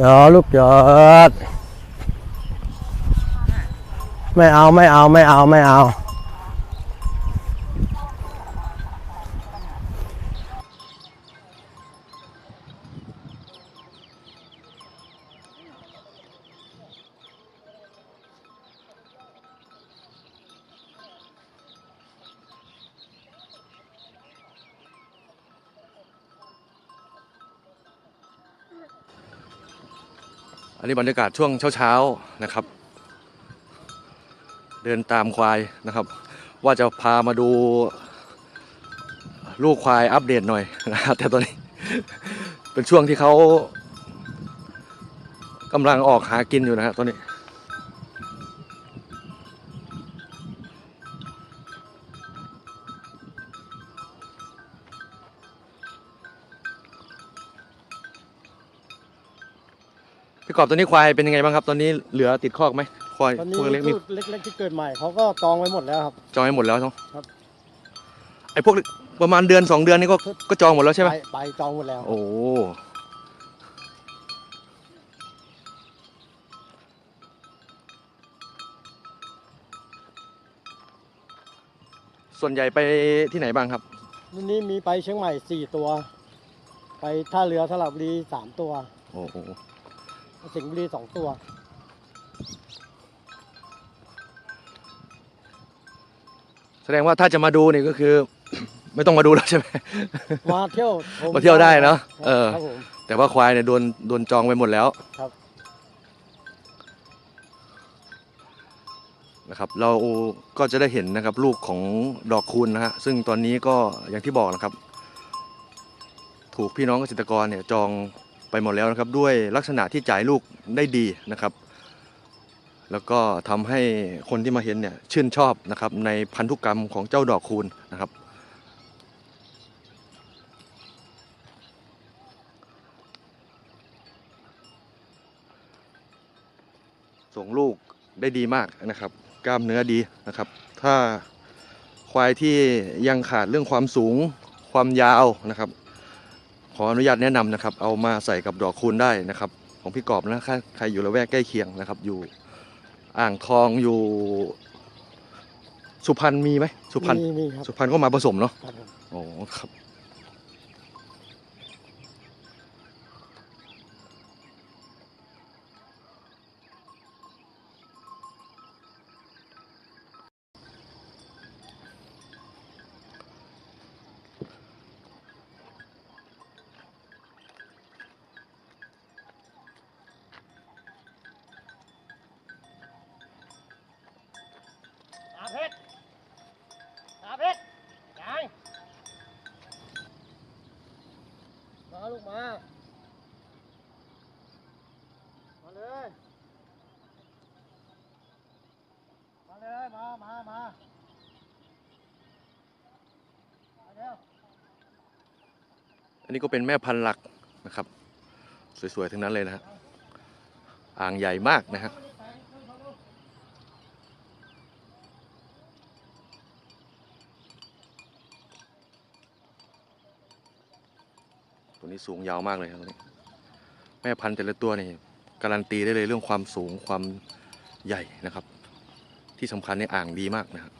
ยอลูกยอด ไม่เอาไม่เอาไม่เอาไม่เอา อันนี้บรรยากาศช่วงเช้าๆนะครับ เดินตามควายนะครับ ว่าจะพามาดู ลูกควายอัปเดตหน่อยนะครับแต่ตอนนี้ เป็นช่วงที่เขากำลังออกหากินอยู่นะครับตอนนี้ พี่กอบตัวนี้ควายเป็นยังไงบ้างครับ ตอนนี้เหลือติดคอกไหมควายตอนนี้พวกเล็กมีลูกเล็กๆที่เกิดใหม่เขาก็จองไว้หมดแล้วครับ จองให้หมดแล้วเนาะครับ ไอ้พวกประมาณเดือนสองเดือนนี่ก็ก็จองหมดแล้วใช่ไหม ไปไปจองหมดแล้ว โอ้ ส่วนใหญ่ไปที่ไหนบ้างครับวันนี้มีไปเชียงใหม่สี่ตัว ไปท่าเรือสระบุรีสามตัว โอ้โห สิงห์บุรีสองตัว แสดงว่าถ้าจะมาดูนี่ก็คือ ไม่ต้องมาดูแล้วใช่ไหม มาเที่ยวชมาเที่ยวได้เนอะเออ ครับผม แต่ว่าควายเนี่ยโดนโดนจองไปหมดแล้วครับ นะครับ เราก็จะได้เห็นนะครับลูกของดอกคูณนะฮะซึ่งตอนนี้ก็อย่างที่บอกนะครับ ถูกพี่น้องเกษตรกรเนี่ยจอง ไปหมดแล้วนะครับด้วยลักษณะที่จ่ายลูกได้ดีนะครับ แล้วก็ทำให้คนที่มาเห็นเนี่ยชื่นชอบนะครับในพันธุกรรมของเจ้าดอกคูณนะครับส่งลูกได้ดีมากนะครับ กล้ามเนื้อดีนะครับ ถ้าควายที่ยังขาดเรื่องความสูงความยาวนะครับ ขออนุญาตแนะนำนะครับ เอามาใส่กับดอกคูณได้นะครับ ของพี่กอบนะใครใครอยู่ละแวกใกล้เคียงนะครับ อยู่อ่างทองอยู่ สุพรรณมีไหมสุพรรณมีมีครับสุพรรณก็มาผสมเนาะครับผมโอ้ครับ เพชรอาเพชรยังมาลูกมา มาเลย มาเลย มา มา มา มาเร็วอันนี้ก็เป็นแม่พันธุ์หลักนะครับ สวยๆ ทั้งนั้นเลยนะฮะ อ่างใหญ่มากนะฮะ ตัวนี้สูงยาวมากเลยครับตัวนี้ แม่พันธุ์แต่ละตัวนี่การันตีได้เลยเรื่องความสูงความใหญ่นะครับ ที่สำคัญในอ่างดีมากนะครับ